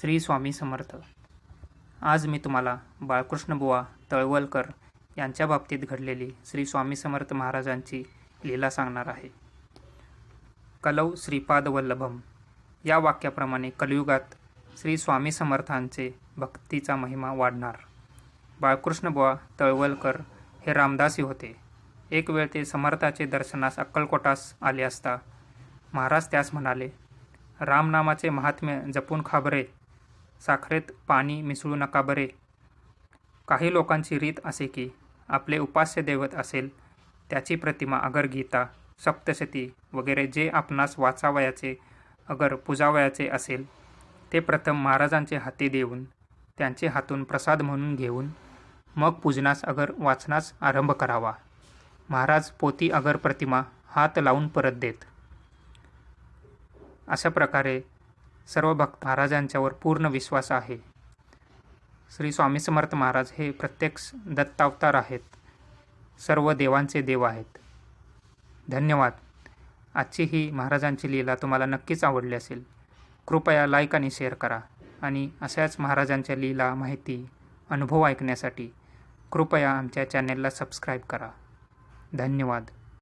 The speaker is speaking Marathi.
श्री स्वामी समर्थ. आज मी तुम्हाला बाळकृष्णबुवा तळवलकर यांच्या बाबतीत घडलेली श्री स्वामी समर्थ महाराजांची लीला सांगणार आहे. कलौ श्रीपाद वल्लभम. या वाक्याप्रमाणे कलियुगात श्री स्वामी समर्थांचे भक्तीचा महिमा वाढणार. बाळकृष्णबुवा तळवलकर हे रामदासी होते. एक वेळ ते समर्थाचे दर्शनास अक्कलकोटास आले असता महाराज त्यास म्हणाले रामनामाचे महात्म्य जपून खाबरे साखरेत पाणी मिसळू नका बरे. काही लोकांची रीत असे की आपले उपास्य दैवत असेल त्याची प्रतिमा अगर गीता सप्तशती वगैरे जे आपणास वाचावयाचे अगर पुजावयाचे असेल ते प्रथम महाराजांचे हाती देऊन त्यांचे हातून प्रसाद म्हणून घेऊन मग पूजनास अगर वाचनास आरंभ करावा. महाराज पोती अगर प्रतिमा हात लावून परत देत. अशा प्रकारे सर्व भक्त महाराजांच्यावर पूर्ण विश्वास आहे. श्री स्वामी समर्थ महाराज हे प्रत्यक्ष दत्तावतार आहेत. सर्व देवांचे देव आहेत. धन्यवाद. आजची ही महाराजांची लीला तुम्हाला नक्कीच आवडली असेल. कृपया लाईक आणि शेअर करा आणि अशाच महाराजांच्या लीला माहिती अनुभव ऐकण्यासाठी कृपया आमच्या चॅनेलला सबस्क्राईब करा. धन्यवाद.